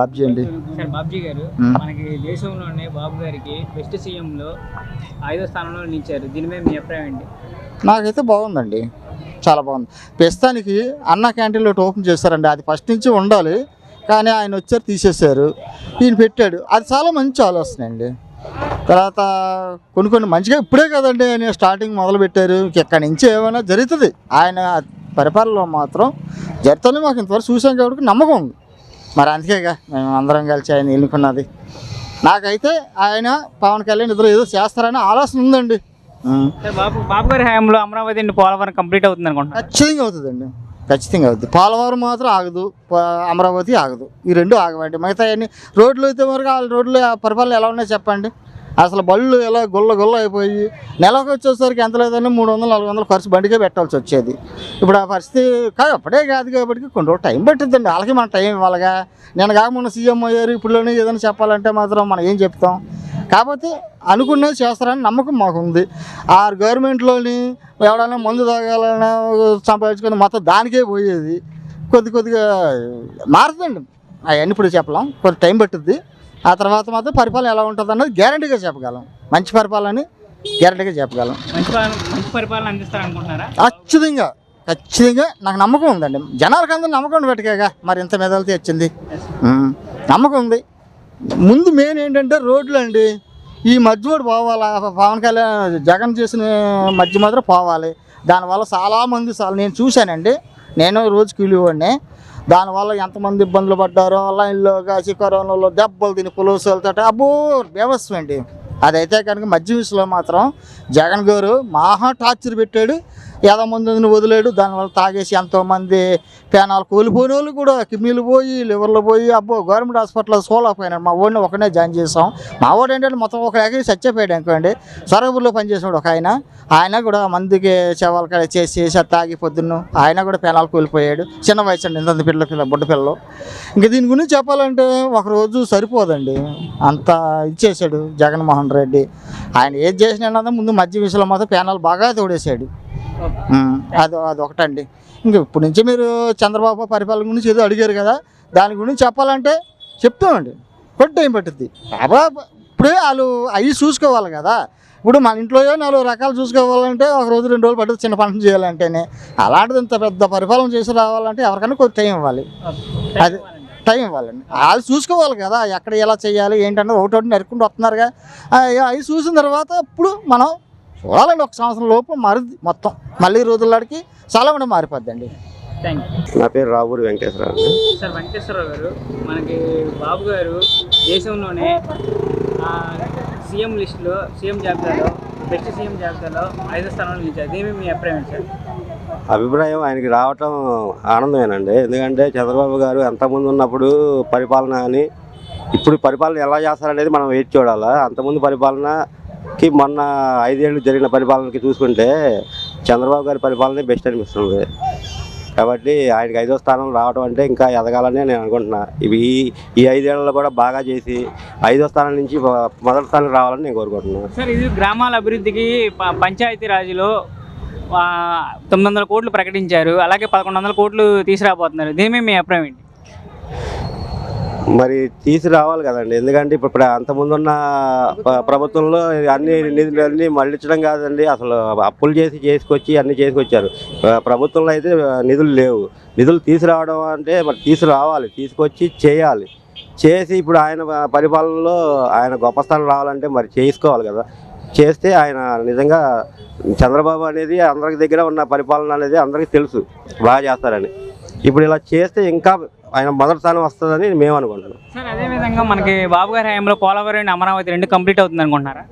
బాబ్జీ అండి. సార్ బాబ్జీ గారు. మనకి దేశంలోనే బాబు గారికి బెస్ట్ సీఎంలో ఐదో స్థానంలో నిలిచారు. దీని మీద మీ అభిప్రాయం ఏంటి? నాకైతే బాగుందండి. చాలా బాగుంది. ప్రస్తుతానికి అన్న క్యాంటీన్లో ఓపెన్ చేస్తారండి అది ఫస్ట్ నుంచి ఉండాలి. కానీ ఆయన వచ్చారు తీసేశారు. ఈయన పెట్టాడు. అది చాలా మంచి ఆలోచన అండి. తర్వాత కొన్ని కొన్ని మంచిగా ఇప్పుడే కదండి ఆయన స్టార్టింగ్ మొదలు పెట్టారు. ఎక్కడి నుంచి ఏమైనా జరుగుతుంది. ఆయన పరిపాలనలో మాత్రం జరుగుతుంది మాకు ఇంతవరకు చూసాం కాబట్టి నమ్మకం ఉంది. మరి అందుకేగా మేము అందరం కలిసి ఆయన ఎన్నుకున్నది. నాకైతే ఆయన పవన్ కళ్యాణ్ ఇద్దరు ఏదో చేస్తారని ఆలోచన ఉందండి. ఉం. సార్ బాబు బాబు గారి హయాంలో అమరావతి నుండి పోలవరం కంప్లీట్ అవుతుంది అనుకుంటున్నారు. ఖచ్చితంగా అవుతుందండి. ఖచ్చితంగా అవుతుంది. పోలవరం మాత్రం ఆగదు అమరావతి ఆగదు. ఈ రెండు ఆగవండి. మిగతా అన్ని రోడ్లు అయితే వరకు ఆ రోడ్లు పరిపాలన ఎలా ఉన్నాయో చెప్పండి? అసలు బళ్ళు ఎలా గుల్ల గుల్ల అయిపోయి నెలకు వచ్చేసరికి ఎంత లేదని మూడు వందలు నాలుగు వందలు ఖర్చు బండికే పెట్టాల్సి వచ్చేది. ఇప్పుడు ఆ పరిస్థితి కాదు అప్పుడే కాదు కాబట్టి కొన్ని రోజులు టైం పట్టిద్దండి. వాళ్ళకి మన టైం ఇవ్వాలిగా. నేను కాకుండా సీఎం అయ్యారు ఇప్పుడులోనే ఏదైనా చెప్పాలంటే మాత్రం మనం ఏం చెప్తాం? కాకపోతే అనుకున్నది చేస్తారని నమ్మకం మాకు ఉంది ఆ గవర్నమెంట్లోని ఎవడైనా మందు తాగాలన్నా సంపాదించుకొని మొత్తం దానికే పోయేది. కొద్ది కొద్దిగా మారుతుందండి అవన్నీ ఇప్పుడు చెప్పలేం. కొంత టైం పట్టుద్ది. ఆ తర్వాత మాత్రం పరిపాలన ఎలా ఉంటుంది అన్నది గ్యారంటీగా చెప్పగలం. మంచి పరిపాలన గ్యారంటీగా చెప్పగలం. మంచి పాలన మంచి పరిపాలన అందిస్తారు అనుకుంటున్నారా ఖచ్చితంగా ఖచ్చితంగా నాకు నమ్మకం ఉందండి. జనాలకు అందరూ నమ్మకం పెట్టకేగా మరి ఇంత మెదలితే వచ్చింది. నమ్మకం ఉంది. ముందు మెయిన్ ఏంటంటే రోడ్లు అండి. ఈ మధ్య కూడా పోవాలి? పవన్ కళ్యాణ్ జగన్ చేసిన మధ్య మాత్రం పోవాలి. దానివల్ల చాలామంది చాలా నేను చూశానండి. నేను రోజు కూలివాడిని. దానివల్ల ఎంతమంది ఇబ్బందులు పడ్డారో లైన్లో కాసి కరోనాలో దెబ్బలు తిని పులుసులతో అబ్బో వ్యవస్థ అండి. అదైతే కనుక మధ్య విషయంలో మాత్రం జగన్ గారు మహా టార్చర్ పెట్టాడు. ఏదో మందిని వదిలేడు. దానివల్ల తాగేసి ఎంతోమంది పేనాలు కోల్పోయిన వాళ్ళు కూడా కిడ్నీలు పోయి లివర్లు పోయి అబ్బో గవర్నమెంట్ హాస్పిటల్లో సోలకపోయినాడు మా ఊడిని ఒకనే జాయిన్ చేసాం మా వాడు ఏంటంటే మొత్తం ఒక ఎకరి చచ్చిపోయాడు అనుకోండి. సరగుల్లో పనిచేసినాడు ఒక ఆయన. ఆయన కూడా మందికి చెవాలు కడ చేసి తాగి పొద్దున్న ఆయన కూడా పేనాలు కోల్పోయాడు. చిన్న వయసు అండి. ఇంత పిల్ల పిల్ల బుడ్డ పిల్లలు. ఇంకా దీని గురించి చెప్పాలంటే ఒకరోజు సరిపోదండి. అంత ఇచ్చేసాడు జగన్మోహన్ రెడ్డి. ఆయన ఏది చేసినా ముందు మధ్య విషయంలో మాత్రం పేనాలు బాగా తోడేశాడు. అది అది ఒకటండి. ఇంక ఇప్పటి నుంచి మీరు చంద్రబాబు పరిపాలన గురించి ఏదో అడిగారు కదా దాని గురించి చెప్పాలంటే చెప్తామండి కొద్ది టైం పట్టుద్ది. బాబా ఇప్పుడే వాళ్ళు అవి చూసుకోవాలి కదా. ఇప్పుడు మన ఇంట్లో నాలుగు రకాలు చూసుకోవాలంటే ఒక రోజు రెండు రోజులు పట్టుద్ది చిన్న పంట చేయాలంటేనే. అలాంటిది ఇంత పెద్ద పరిపాలన చేసి రావాలంటే ఎవరికైనా కొద్ది టైం ఇవ్వాలి. అది టైం ఇవ్వాలండి. వాళ్ళు చూసుకోవాలి కదా ఎక్కడ ఎలా చేయాలి ఏంటన్నది ఒకటి ఒకటి నరుక్కుంటూ వస్తున్నారుగా. అవి చూసిన తర్వాత ఇప్పుడు మనం చూడాలండి ఒక సంవత్సరం లోపు మారుద్ది మొత్తం. మళ్ళీ రోజులకి చాలా మంది మారిపోద్దండి. థ్యాంక్ యూ నా పేరు రావూరి వెంకటేశ్వరరావు అండి. సార్ వెంకటేశ్వరరావు గారు మనకి బాబు గారు దేశంలోనే ఆ, సీఎం లిస్టులో సీఎం జాబితాలో బెస్ట్ సీఎం జాబితాలో ఐదో స్థానంలో నిలిచారు. దీని మీ అభిప్రాయం సార్? అభిప్రాయం ఆయనకి రావటం ఆనందమేనండి. ఎందుకంటే చంద్రబాబు గారు ఎంతమంది ఉన్నప్పుడు పరిపాలన అని ఇప్పుడు పరిపాలన ఎలా చేస్తారనేది మనం వేచి చూడాలా? అంతకుముందు పరిపాలనకి మొన్న ఐదేళ్ళు జరిగిన పరిపాలనకి చూసుకుంటే చంద్రబాబు గారి పరిపాలనే బెస్ట్ అనిపిస్తుంది. కాబట్టి ఆయనకి ఐదో స్థానం రావడం అంటే ఇంకా ఎదగాలని నేను అనుకుంటున్నా. ఇవి ఈ ఐదేళ్ళలో కూడా బాగా చేసి ఐదో స్థానం నుంచి మొదటి స్థానం రావాలని నేను కోరుకుంటున్నాను సార్ ఇది గ్రామాల అభివృద్ధికి పంచాయతీ రాజులో తొమ్మిది వందల కోట్లు ప్రకటించారు. అలాగే పదకొండు వందల కోట్లు తీసుకురాబోతున్నారు. దీని మీద మీ అభిప్రాయం ఏంటి? మరి తీసుకురావాలి కదండి. ఎందుకంటే ఇప్పుడు అంత ముందున్న ప్రభుత్వంలో అన్ని నిధులు అన్ని మళ్ళించడం కాదండి. అసలు అప్పులు చేసి చేసుకొచ్చి అన్ని చేసుకొచ్చారు. ప్రభుత్వంలో అయితే నిధులు లేవు. నిధులు తీసుకురావడం అంటే మరి తీసుకురావాలి. తీసుకొచ్చి చేయాలి. చేసి ఇప్పుడు ఆయన పరిపాలనలో ఆయన గొప్ప స్థానం రావాలంటే మరి చేసుకోవాలి కదా. చేస్తే ఆయన నిజంగా చంద్రబాబు అనేది అందరికి దగ్గర ఉన్న పరిపాలన అనేది అందరికీ తెలుసు. బాగా చేస్తారని. ఇప్పుడు ఇలా చేస్తే ఇంకా ఆయన మొదటి స్థానం వస్తుందని మేము అనుకుంటున్నాం. సార్ అదేవిధంగా మనకి బాబు గారి హయాంలో పోలవరం అమరావతి రెండు కంప్లీట్ అవుతుంది అనుకుంటున్నారా?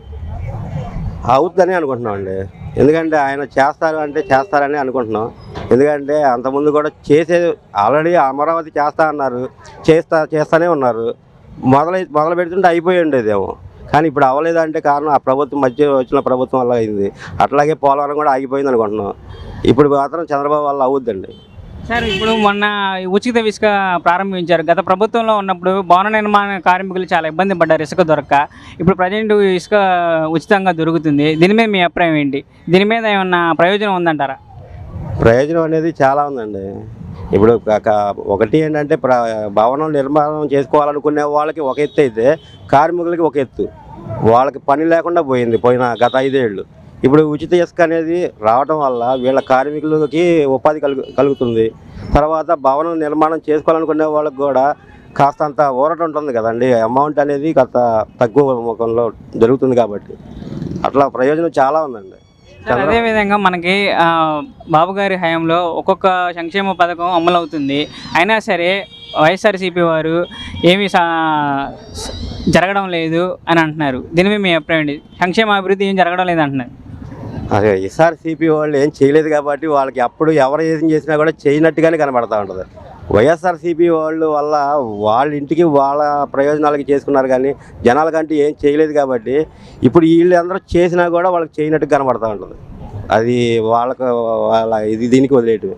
అవుతుందని అనుకుంటున్నాం అండి. ఎందుకంటే ఆయన చేస్తారు అంటే చేస్తారని అనుకుంటున్నాం. ఎందుకంటే అంతకుముందు కూడా చేసే ఆల్రెడీ అమరావతి చేస్తా అన్నారు. చేస్తా చేస్తానే ఉన్నారు. మొదలై మొదలు పెడుతుంటే అయిపోయి ఉండేదేమో. కానీ ఇప్పుడు అవ్వలేదంటే కారణం ఆ ప్రభుత్వం మధ్య వచ్చిన ప్రభుత్వం వల్ల అయింది. అట్లాగే పోలవరం కూడా ఆగిపోయింది అనుకుంటున్నాం. ఇప్పుడు మాత్రం చంద్రబాబు వల్ల అవుద్దండి. సార్ ఇప్పుడు మొన్న ఉచిత ఇసుక ప్రారంభించారు. గత ప్రభుత్వంలో ఉన్నప్పుడు భవన నిర్మాణ కార్మికులు చాలా ఇబ్బంది పడ్డారు ఇసుక దొరక్క. ఇప్పుడు ప్రజెంట్ ఇసుక ఉచితంగా దొరుకుతుంది. దీని మీద మీ అభిప్రాయం ఏంటి? దీని మీద ఏమన్నా ప్రయోజనం ఉందంటారా? ప్రయోజనం అనేది చాలా ఉందండి. ఇప్పుడు ఒక- ఒకటి ఏంటంటే ప్ర భవనం నిర్మాణం చేసుకోవాలనుకునే వాళ్ళకి ఒక ఎత్తు అయితే కార్మికులకి ఒక ఎత్తు. వాళ్ళకి పని లేకుండా పోయింది పోయిన గత ఐదేళ్ళు. ఇప్పుడు ఉచిత ఇసుక అనేది రావడం వల్ల వీళ్ళ కార్మికులకి ఉపాధి కలుగు కలుగుతుంది. తర్వాత భవనం నిర్మాణం చేసుకోవాలనుకునే వాళ్ళకి కూడా కాస్తంత ఊరట ఉంటుంది కదండి. అమౌంట్ అనేది కాస్త తక్కువ ముఖంలో జరుగుతుంది కాబట్టి. అట్లా ప్రయోజనం చాలా ఉందండి. అదేవిధంగా మనకి బాబు గారి హయాంలో ఒక్కొక్క సంక్షేమ పథకం అమలు అవుతుంది అయినా సరే వైఎస్ఆర్సీపీ వారు ఏమీ సా జరగడం లేదు అని అంటున్నారు. దీని మీద మీ అభిప్రాయం సంక్షేమ అభివృద్ధి ఏం జరగడం లేదు అంటున్నారు అదే ఎస్ఆర్సీపీ వాళ్ళు ఏం చేయలేదు కాబట్టి వాళ్ళకి అప్పుడు ఎవరు ఏం చేసినా కూడా చేయనట్టుగానే కనబడతా ఉంటుంది. వైఎస్ఆర్సీపీ వాళ్ళు వల్ల వాళ్ళ ఇంటికి వాళ్ళ ప్రయోజనాలకి చేసుకున్నారు కానీ జనాలకంటే ఏం చేయలేదు కాబట్టి ఇప్పుడు వీళ్ళు అందరూ చేసినా కూడా వాళ్ళకి చేయనట్టు కనబడతా ఉంటుంది. అది వాళ్ళకు వాళ్ళ ఇది దీనికి వదిలేటివి